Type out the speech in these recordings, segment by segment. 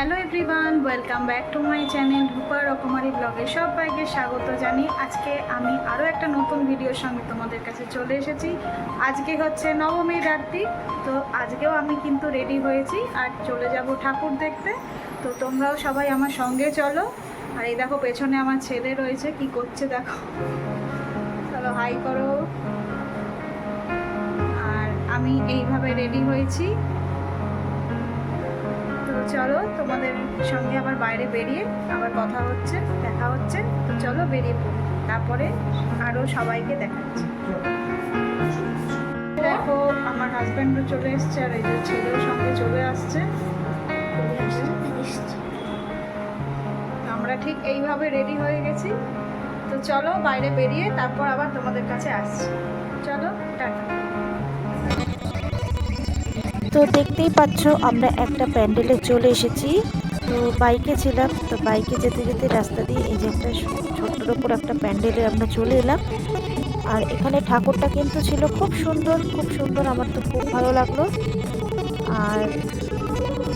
Hello everyone welcome back to my channel Rupa রকমারি ব্লগে সবাইকে স্বাগত জানি আজকে আমি আরও একটা নতুন ভিডিওর সঙ্গে তোমাদের কাছে চলে এসেছি। আজকে হচ্ছে নবমীর রাত্রি, তো আজকেও আমি কিন্তু রেডি হয়েছি আর চলে যাব ঠাকুর দেখতে। তো তোমরাও সবাই আমার সঙ্গে চলো। আর এই দেখো, পেছনে আমার ছেলে রয়েছে, কি করছে দেখো। চলো হাই করো। আর আমি এইভাবে রেডি হয়েছি। তো চলো, তোমাদের সঙ্গে আবার বাইরে বেরিয়ে আবার কথা হচ্ছে, দেখা হচ্ছে। তো চলো বেরিয়ে পড়ি। তারপরে আরও সবাইকে দেখাচ্ছি। দেখো, আমার হাজব্যান্ডও চলে এসছে আর এই যে ছেলেও সঙ্গে চলে আসছে। আমরা ঠিক এইভাবে রেডি হয়ে গেছি। তো চলো বাইরে বেরিয়ে তারপর আবার তোমাদের কাছে আসছি। চলো, টাটা। তো দেখতেই পাচ্ছ, আমরা একটা প্যান্ডেলে চলে এসেছি। তো বাইকে ছিলাম, তো বাইকে যেতে যেতে রাস্তা দিয়ে এই যে একটা ছোট্টর ওপর একটা প্যান্ডেলে আমরা চলে এলাম। আর এখানে ঠাকুরটা কিন্তু ছিল খুব সুন্দর খুব সুন্দর, আমার তো খুব ভালো লাগল। আর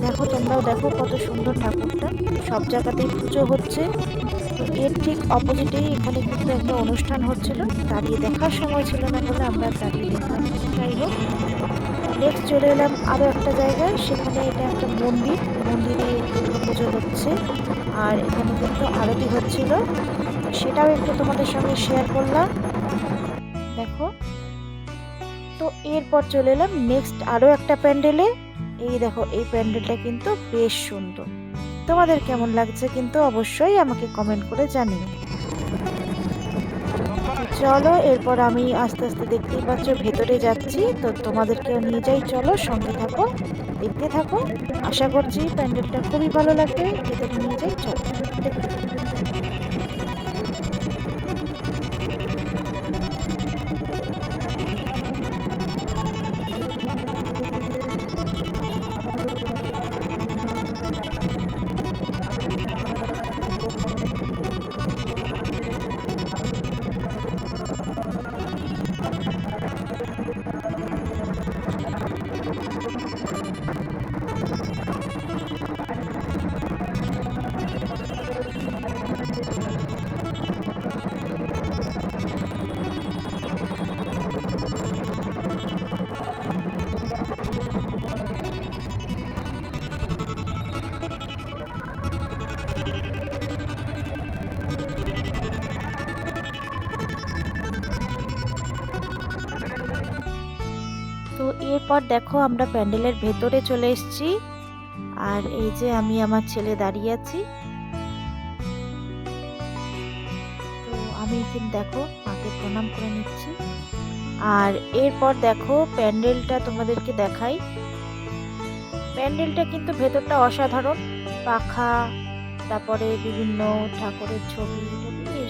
দেখো তোমরাও দেখো কত সুন্দর ঠাকুরটা, সব জায়গাতেই পুজো হচ্ছে। তো এর ঠিক অপোজিটেই এখানে কিন্তু একটা অনুষ্ঠান হচ্ছিল, দাঁড়িয়ে দেখার সময় ছিল না বলে আমরা দাঁড়িয়ে যাই হোক নেক্সট চলে এলাম আরও একটা জায়গায়। সেখানে এটা একটা মন্দির। মন্দিরে পুজো হচ্ছে। আর এখানে কিন্তু আরতি হচ্ছিল। সেটাও একটু তোমাদের সঙ্গে শেয়ার করলাম। দেখো। তো এরপর চলে এলাম নেক্সট আরও একটা প্যান্ডেলে এই দেখো, এই প্যান্ডেলটা কিন্তু বেশ সুন্দর। তোমাদের কেমন লাগছে কিন্তু অবশ্যই আমাকে কমেন্ট করে জানিও। চলো, এরপর আমি আস্তে আস্তে দেখতেই পাচ্ছ ভেতরে যাচ্ছি। তো তোমাদেরকেও নিয়ে যাই, চলো সঙ্গে থাকো, দেখতে থাকো। আশা করছি প্যান্ডেলটা খুবই ভালো লাগবে। ভেতরে নিয়ে যাই, চলো। তো এরপর দেখো আমরা প্যান্ডেলের ভেতরে চলে এসেছি। আর এই যে আমি আমার ছেলে দাঁড়িয়ে আছি। তো আমি কিন্তু দেখো, মাকে প্রণাম করে নিচ্ছি। আর এরপর দেখো প্যান্ডেলটা তোমাদেরকে দেখাই। প্যান্ডেলটা কিন্তু ভেতরটা অসাধারণ। পাখা, তারপরে বিভিন্ন ঠাকুরের ছবি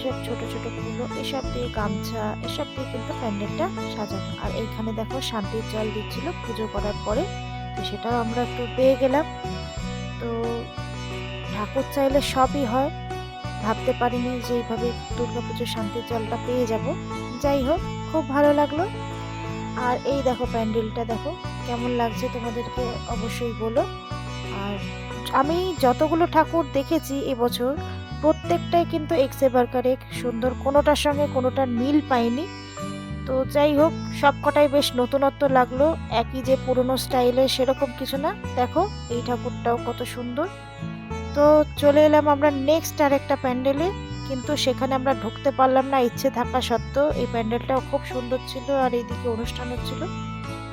এসব ছোট ছোট ফুলো এসব দিয়ে গামছা, এসব দিয়ে কিন্তু প্যান্ডেলটা সাজানো। আর এইখানে দেখো শান্তির জল দিচ্ছিল পুজো করার পরে, তো সেটাও আমরা একটু পেয়ে গেলাম। তো ঠাকুর চাইলে সবই হয়, ভাবতে পারিনি যে এইভাবে দুর্গাপুজোর শান্তির জলটা পেয়ে যাব। যাই হোক, খুব ভালো লাগল। আর এই দেখো প্যান্ডেলটা দেখো, কেমন লাগছে তোমাদেরকে অবশ্যই বলো। আর আমি যতগুলো ঠাকুর দেখেছি এবছর প্রত্যেকটাই কিন্তু এক্স এবারকার এক সুন্দর, কোনোটার সঙ্গে কোনোটার মিল পাইনি। তো যাই হোক সব কটাই বেশ নতুনত্ব লাগল। একই যে পুরনো স্টাইলে সেরকম কিছু না। দেখো, এই ঠাকুরটাও কত সুন্দর। তো চলে এলাম আমরা নেক্সট আরেকটা প্যান্ডেলে কিন্তু সেখানে আমরা ঢুকতে পারলাম না ইচ্ছে থাকা সত্ত্বেও। এই প্যান্ডেলটাও খুব সুন্দর ছিল আর এইদিকে অনুষ্ঠান হচ্ছিল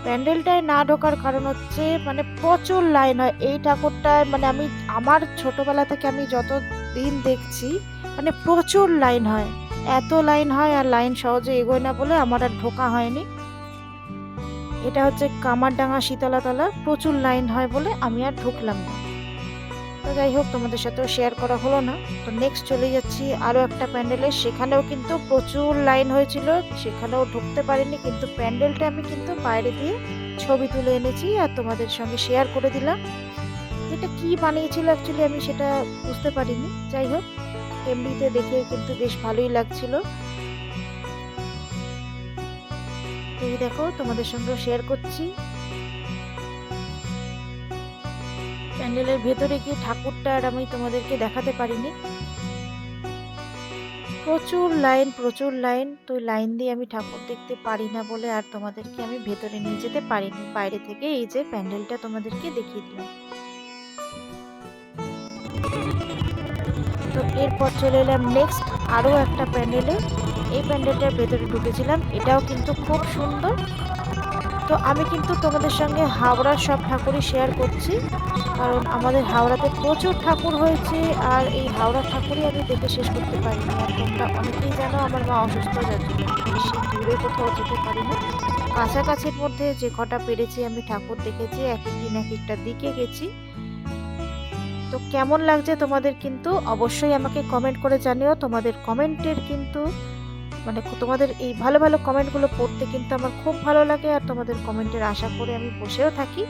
প্যান্ডেলটায় না ঢোকার কারণ হচ্ছে মানে প্রচুর লাইন হয়। এই ঠাকুরটায় মানে আমি, আমার ছোটবেলা থেকে আমি যত দিন দেখছি মানে প্রচুর লাইন হয়। এত লাইন হয় আর লাইন সহজে এগোয় না বলে আমার আর ঢোকা হয়নি। এটা হচ্ছে কামারডাঙ্গা শীতলাতলা প্রচুর লাইন হয় বলে আমি আর ঢুকলাম না। তো যাই হোক, তোমাদের সাথেও শেয়ার করা হলো না। তো নেক্সট চলে যাচ্ছি আরও একটা প্যান্ডেলে। সেখানেও কিন্তু প্রচুর লাইন হয়েছিল, সেখানেও ঢুকতে পারিনি, কিন্তু প্যান্ডেলটা আমি কিন্তু বাইরে দিয়ে ছবি তুলে এনেছি আর তোমাদের সঙ্গে শেয়ার করে দিলাম। এটা কি বানিয়েছিল অ্যাকচুয়ালি আমি সেটা বুঝতে পারিনি। যাই হোক, এমনিতে দেখে কিন্তু বেশ ভালোই লাগছিল। তো এই দেখো, তোমাদের সঙ্গে শেয়ার করছি। প্যান্ডেলের ভেতরে গিয়ে ঠাকুরটা আর আমি তোমাদেরকে দেখাতে পারিনি। প্রচুর লাইন প্রচুর লাইন। তো লাইন দিয়ে আমি ঠাকুর দেখতে পারি না বলে আর তোমাদেরকে আমি ভেতরে নিয়ে যেতে পারিনি। বাইরে থেকে এই যে প্যান্ডেলটা তোমাদেরকে দেখিয়ে দিলাম। তো এরপর চলে এলাম নেক্সট আরও একটা প্যান্ডেলে। এই প্যান্ডেলটার ভেতরে ঢুকেছিলাম। এটাও কিন্তু খুব সুন্দর। তো আমি কিন্তু তোমাদের সঙ্গে হাওড়ার সব ঠাকুরই শেয়ার করছি, কারণ আমাদের হাওড়াতে প্রচুর ঠাকুর হয়েছে আর এই হাওড়া ঠাকুরই আমি দেখে শেষ করতে পারিনি। আর তোমরা অনেকেই জানো আমার মা অসুস্থ যাচ্ছে বেশি দূরে কোথাও যেতে পারি না কাছাকাছির মধ্যে যে কটা পেরেছি আমি ঠাকুর দেখেছি, এক এক দিন এক একটা দিকে গেছি। তো কেমন লাগছে তোমাদের কিন্তু অবশ্যই আমাকে কমেন্ট করে জানিও, তোমাদের কমেন্টের কিন্তু মানে তোমাদের এই ভালো ভালো কমেন্টগুলো পড়তে কিন্তু আমার খুব ভালো লাগে, আর তোমাদের কমেন্টের আশা করে আমি বসেও থাকি।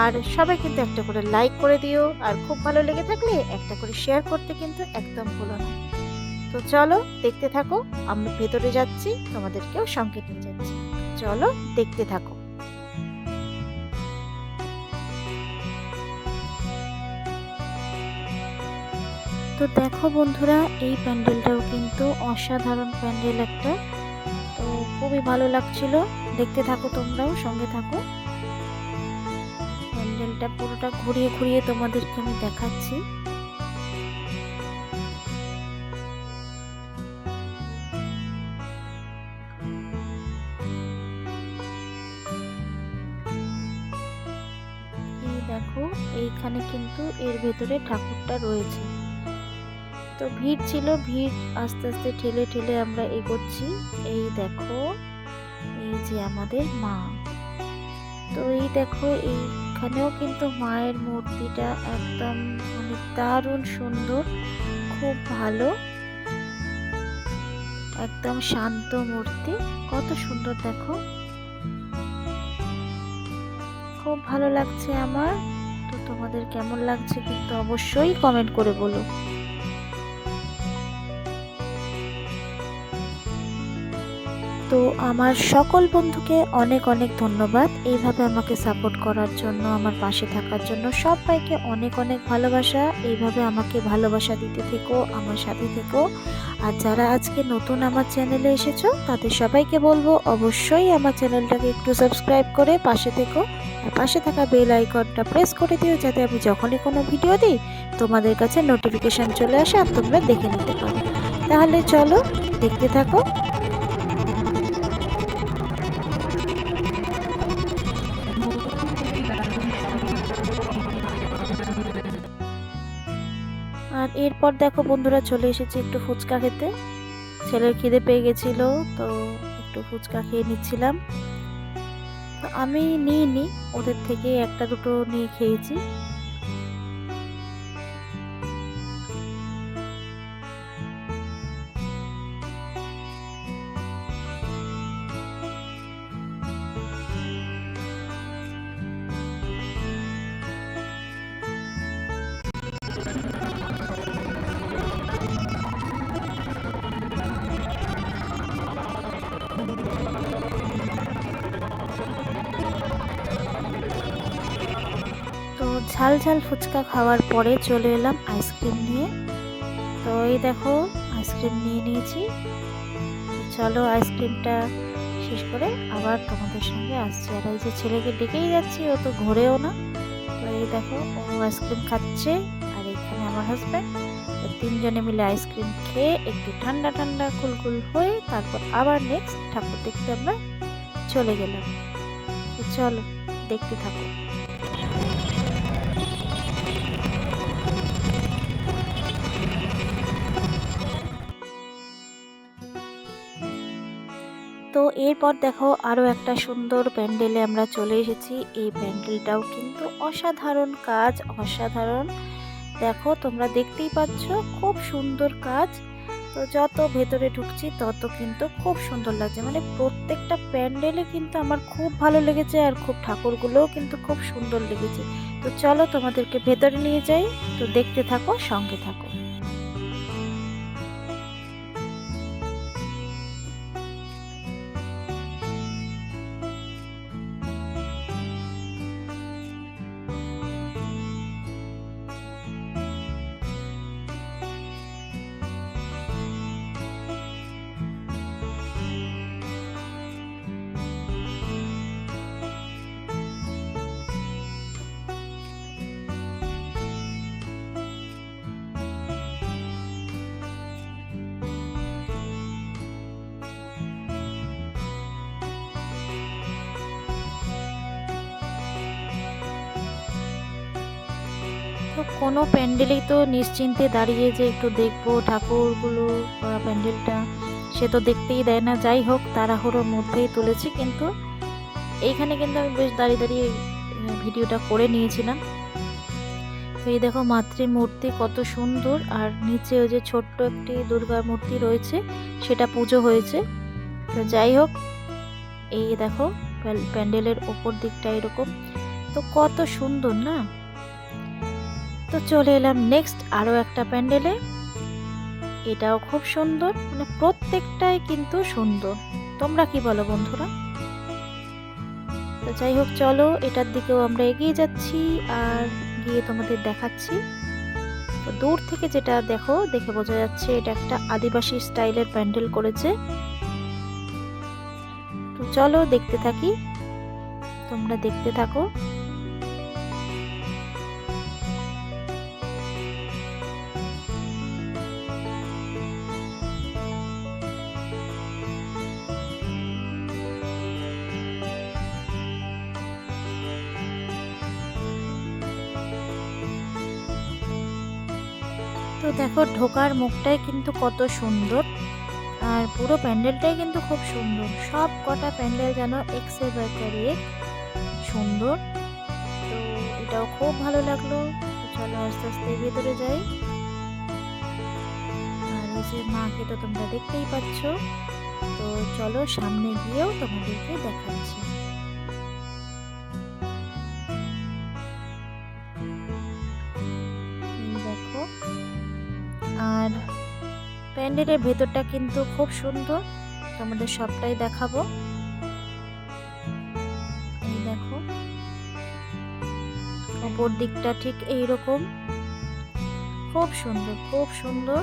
আর সবাই কিন্তু একটা করে লাইক করে দিও, আর খুব ভালো লেগে থাকলে একটা করে শেয়ার করতে কিন্তু একদম ভুলো না। তো চলো দেখতে থাকো আমরা ভেতরে যাচ্ছি, তোমাদেরকেও সঙ্গে নিয়ে যাচ্ছি। চলো দেখতে থাকো। তো দেখো বন্ধুরা, এই প্যান্ডেলটাও কিন্তু অসাধারণ প্যান্ডেল একটা। তো খুবই ভালো লাগছিল। দেখতে থাকো তোমরাও, সঙ্গে থাকো। প্যান্ডেলটা পুরোটা ঘুরিয়ে ঘুরিয়ে তোমাদেরকে আমি দেখাচ্ছি। দেখো, এইখানে কিন্তু এর ভেতরে ঠাকুরটা রয়েছে। তো ভিড় ছিল, ভিড় আস্তে আস্তে ঠেলে ঠেলে আমরা এগোচ্ছি। এই দেখো, এই যে আমাদের মা। তো এই দেখো, এইখানেও কিন্তু মায়ের মূর্তিটা একদম মানে দারুণ সুন্দর, খুব ভালো। একদম শান্ত মূর্তি, কত সুন্দর দেখো। খুব ভালো লাগছে আমার। তো তোমাদের কেমন লাগছে কিন্তু অবশ্যই কমেন্ট করে বলো। তো আমার সকল বন্ধুকে অনেক অনেক ধন্যবাদ এইভাবে আমাকে সাপোর্ট করার জন্য, আমার পাশে থাকার জন্য। সবাইকে অনেক অনেক ভালোবাসা, এইভাবে আমাকে ভালোবাসা দিতে থেকো, আমার সাথে থেকো। আর যারা আজকে নতুন আমার চ্যানেলে এসেছ, তাদের সবাইকে বলব অবশ্যই আমার চ্যানেলটাকে একটু সাবস্ক্রাইব করে পাশে থেকো। আর পাশে থাকা বেল আইকনটা প্রেস করে দিও যাতে আমি যখনই কোনো ভিডিও দিই, তোমাদের কাছে নোটিফিকেশান চলে আসে আর তোমরা দেখে নিতে পারো। তাহলে চলো, দেখতে থাকো। আর এরপর দেখো বন্ধুরা চলে এসেছি একটু ফুচকা খেতে। ছেলের খিদে পেয়ে গেছিল, তো একটু ফুচকা খেয়ে নিচ্ছিলাম। আমি নিইনি, ওদের থেকে একটা দুটো নিয়ে খেয়েছি। ঝাল ফুচকা খাওয়ার পরে চলে এলাম আইসক্রিম নিয়ে। তো এই দেখো, আইসক্রিম নিয়ে নিয়েছি। চলো আইসক্রিমটা শেষ করে আবার তোমাদের সঙ্গে আসছি। আর এই যে ছেলেকে ডেকেই যাচ্ছি, ও তো ঘোরেও না। তো এই দেখো, ও আইসক্রিম খাচ্ছে। আর এখানে আমার হাজব্যান্ড তিনজনে মিলে আইসক্রিম খেয়ে একটু ঠান্ডা ঠান্ডা কুলকুল হয়ে তারপর আবার নেক্সট ঠাকুর দেখতে আমরা চলে গেলাম। চলো, দেখতে থাকো। তো এরপর দেখো আরও একটা সুন্দর প্যান্ডেলে আমরা চলে এসেছি। এই প্যান্ডেলটাও কিন্তু অসাধারণ কাজ, অসাধারণ। দেখো, তোমরা দেখতেই পাচ্ছ খুব সুন্দর কাজ। তো যত ভেতরে ঢুকছি, তত কিন্তু খুব সুন্দর লাগছে। মানে প্রত্যেকটা প্যান্ডেলে কিন্তু আমার খুব ভালো লেগেছে আর খুব ঠাকুরগুলোও কিন্তু খুব সুন্দর লেগেছে। তো চলো তোমাদেরকে ভেতরে নিয়ে যাই। তো দেখতে থাকো, সঙ্গে থাকো। কোনো প্যান্ডেলেই তো নিশ্চিন্তে দাঁড়িয়ে যে একটু দেখব ঠাকুরগুলো প্যান্ডেলটা, সে তো দেখতেই দেয় না। যাই হোক, তাড়াহুড়োর মধ্যেই তুলেছি, কিন্তু এইখানে কিন্তু আমি বেশ দাঁড়িয়ে দাঁড়িয়ে ভিডিওটা করে নিয়েছিলাম। তো এই দেখো মাতৃ মূর্তি কত সুন্দর, আর নিচে ওই যে ছোট্ট একটি দুর্গা মূর্তি রয়েছে, সেটা পুজো হয়েছে। তো যাই হোক, এই দেখো প্যান্ডেলের ওপর দিকটা এরকম। তো কত সুন্দর না? তো চলে এলাম নেক্সট আরও একটা প্যান্ডেলে। এটাও খুব সুন্দর মানে প্রত্যেকটাই কিন্তু সুন্দর। তোমরা কি বলো বন্ধুরা? তো যাই হোক, চলো, এটার দিকেও আমরা এগিয়ে যাচ্ছি আর গিয়ে তোমাদের দেখাচ্ছি। দূর থেকে যেটা দেখো, দেখে বোঝা যাচ্ছে এটা একটা আদিবাসী স্টাইলের প্যান্ডেল করেছে। তো চলো, দেখতে থাকি। তোমরা দেখতে থাকো। দেখো, ঢোকার মুখটাই কিন্তু কত সুন্দর। আর পুরো প্যান্ডেলটাই কিন্তু খুব সুন্দর। সব কটা প্যান্ডেল যেন এক্সের ব্যাপারে সুন্দর। তো এটাও খুব ভালো লাগল। চলো আস্তে আস্তে ভেতরে যাই। আর ওই যে মাকে তো তোমরা দেখতেই পাচ্ছ। তো চলো সামনে গিয়েও তোমাদেরকে দেখাচ্ছি। প্যান্ডেলের ভেতরটা কিন্তু খুব সুন্দর। তোমাদের সবটাই দেখাবো। এই দেখো। ওপর দিকটা ঠিক এইরকম। খুব সুন্দর খুব সুন্দর।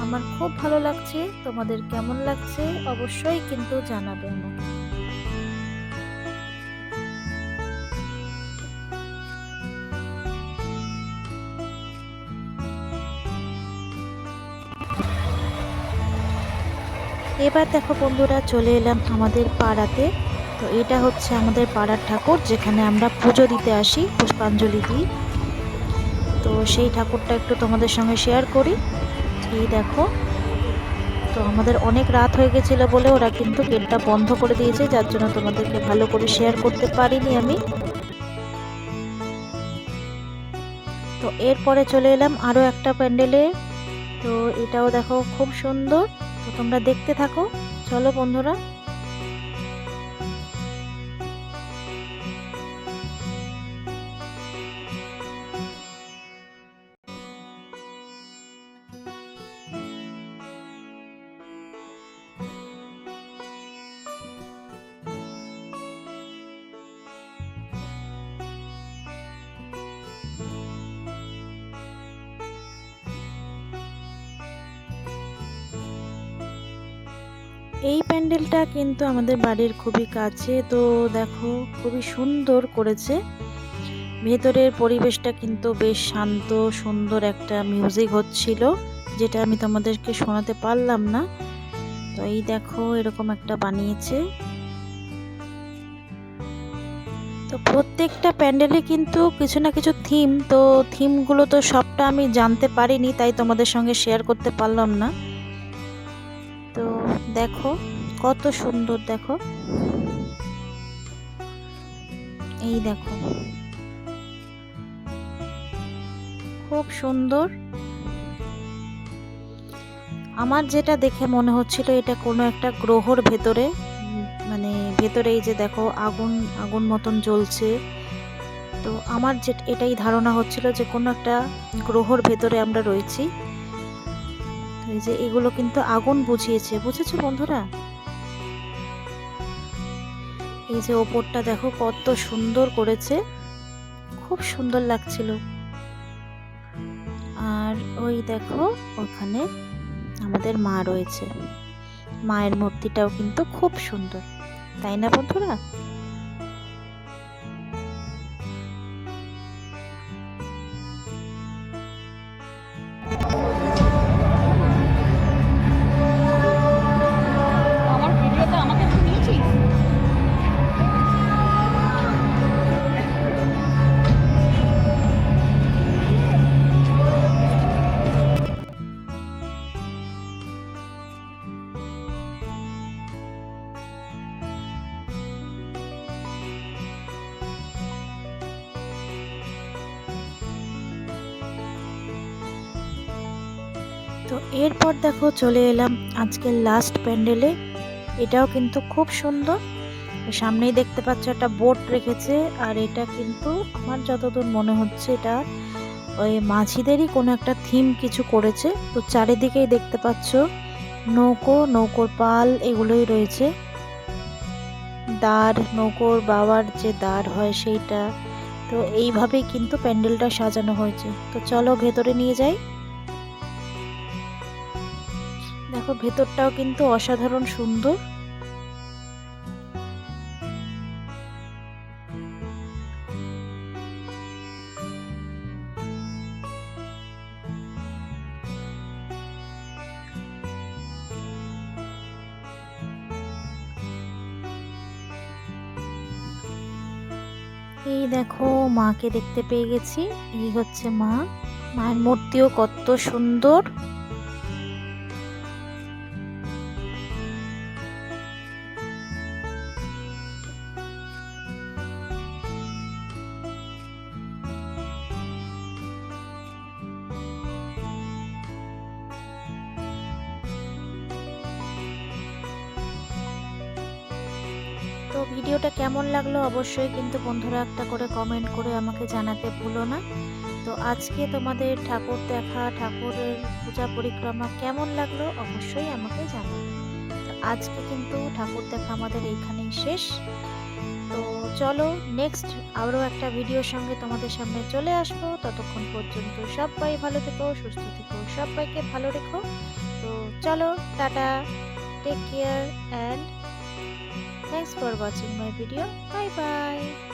আমার খুব ভালো লাগছে। তোমাদের কেমন লাগছে অবশ্যই কিন্তু জানাবে আমাকে। এবার দেখো বন্ধুরা, চলে এলাম আমাদের পাড়াতে। তো এটা হচ্ছে আমাদের পাড়ার ঠাকুর, যেখানে আমরা পুজো দিতে আসি, পুষ্পাঞ্জলি দিই। তো সেই ঠাকুরটা একটু তোমাদের সঙ্গে শেয়ার করি। এই দেখো, তো আমাদের অনেক রাত হয়ে গেছিল বলে ওরা কিন্তু গেটটা বন্ধ করে দিয়েছে, যার জন্য তোমাদেরকে ভালো করে শেয়ার করতে পারিনি আমি। তো এরপরে চলে এলাম আরও একটা প্যান্ডেলে। তো এটাও দেখো খুব সুন্দর। তো তোমরা দেখতে থাকো। চলো বন্ধুরা এই প্যান্ডেলটা কিন্তু আমাদের বাড়ির খুবই কাছে, তো দেখো খুবই সুন্দর করেছে। ভেতরের পরিবেশটা কিন্তু বেশ শান্ত, সুন্দর একটা মিউজিক হচ্ছিল, যেটা আমি তোমাদেরকে শোনাতে পারলাম না। তো এই দেখো, এরকম একটা বানিয়েছে। তো প্রত্যেকটা প্যান্ডেলে কিন্তু কিছু না কিছু থিম তো থিমগুলো তো সবটা আমি জানতে পারিনি, তাই তোমাদের সঙ্গে শেয়ার করতে পারলাম না। দেখো, কত সুন্দর দেখো। এই দেখো। খুব সুন্দর। আমার যেটা দেখে মনে হচ্ছিল, এটা কোনো একটা গ্রহর ভেতরে মানে ভেতরে এই যে দেখো, আগুন আগুন মতন জ্বলছে। তো আমার যে, এটাই ধারণা হচ্ছিল যে কোনো একটা গ্রহর ভেতরে আমরা রয়েছি। এই যে এগুলো কিন্তু আগুন বুঝিয়েছে। বুঝেছ বন্ধুরা? এই যে ওপরটা দেখো কত সুন্দর করেছে। খুব সুন্দর লাগছিল। আর ওই দেখো ওখানে আমাদের মা রয়েছে। মায়ের মূর্তিটাও কিন্তু খুব সুন্দর। তাই না বন্ধুরা? এরপর দেখো চলে এলাম আজকের লাস্ট প্যান্ডেলে এটাও কিন্তু খুব সুন্দর। সামনেই দেখতে পাচ্ছ একটা বোট রেখেছে, আর এটা কিন্তু আমার যতদূর মনে হচ্ছে এটা ওই মাঝিদেরই কোনো একটা থিম কিছু করেছে। তো চারিদিকেই দেখতে পাচ্ছ নৌকো, নৌকোর পাল এগুলোই রয়েছে। দাঁড় নৌকোর বাবার যে দাঁড় হয় সেইটা। তো এইভাবেই কিন্তু প্যান্ডেলটা সাজানো হয়েছে। তো চলো ভেতরে নিয়ে যাই। দেখো, ভেতরটাও কিন্তু অসাধারণ সুন্দর। এই দেখো, মাকে দেখতে পেয়ে গেছি। এই হচ্ছে মা। মায়ের মূর্তিও কত সুন্দর। অবশ্যই কিন্তু বন্ধুরা একটা করে কমেন্ট করে আমাকে জানাতে ভুলো না। তো আজকে তোমাদের ঠাকুর দেখা, ঠাকুরের পূজা পরিক্রমা কেমন লাগল অবশ্যই আমাকে জানাবে তো আজকে কিন্তু ঠাকুর দেখা আমাদের এইখানেই শেষ। তো চলো নেক্সট আরও একটা ভিডিওর সঙ্গে তোমাদের সামনে চলে আসব। ততক্ষণ পর্যন্ত সবাই ভালো থেকো, সুস্থ থেকো, সবাইকে ভালো রেখো। তো চলো, tata take care and Thanks for watching my video. Bye bye.